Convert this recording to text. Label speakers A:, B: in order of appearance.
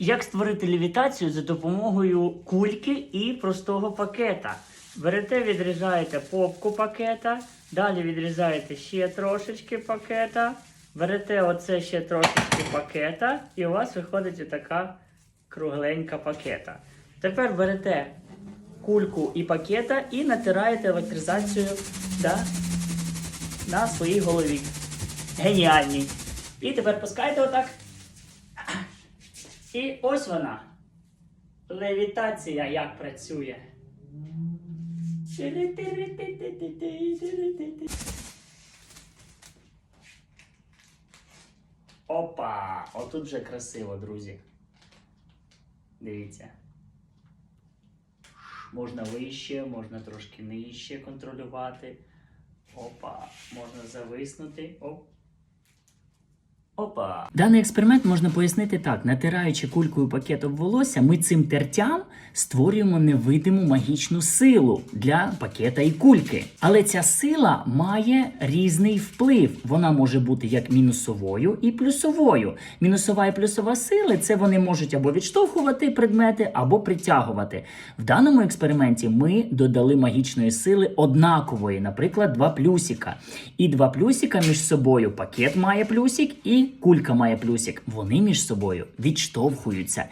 A: Як створити левітацію за допомогою кульки і простого пакета? Берете, відрізаєте попку пакета, далі відрізаєте ще трошечки пакета, берете оце ще трошечки пакета, і у вас виходить отака кругленька пакета. Тепер берете кульку і пакета і натираєте електризацію да, на своїй голові. Геніальні. І тепер пускайте отак. І ось вона. Левітація як працює. Опа! Отут вже красиво, друзі. Дивіться. Можна вище, можна трошки нижче контролювати. Опа, можна зависнути. Оп. Опа. Даний експеримент можна пояснити так: натираючи кулькою пакетом волосся, ми цим тертям створюємо невидиму магічну силу для пакета і кульки. Але ця сила має різний вплив. Вона може бути як мінусовою і плюсовою. Мінусова і плюсова сили це вони можуть або відштовхувати предмети, або притягувати. В даному експерименті ми додали магічної сили однакової, наприклад, два плюсика. І два плюсика між собою пакет має плюсик кулька має плюсик. Вони між собою відштовхуються.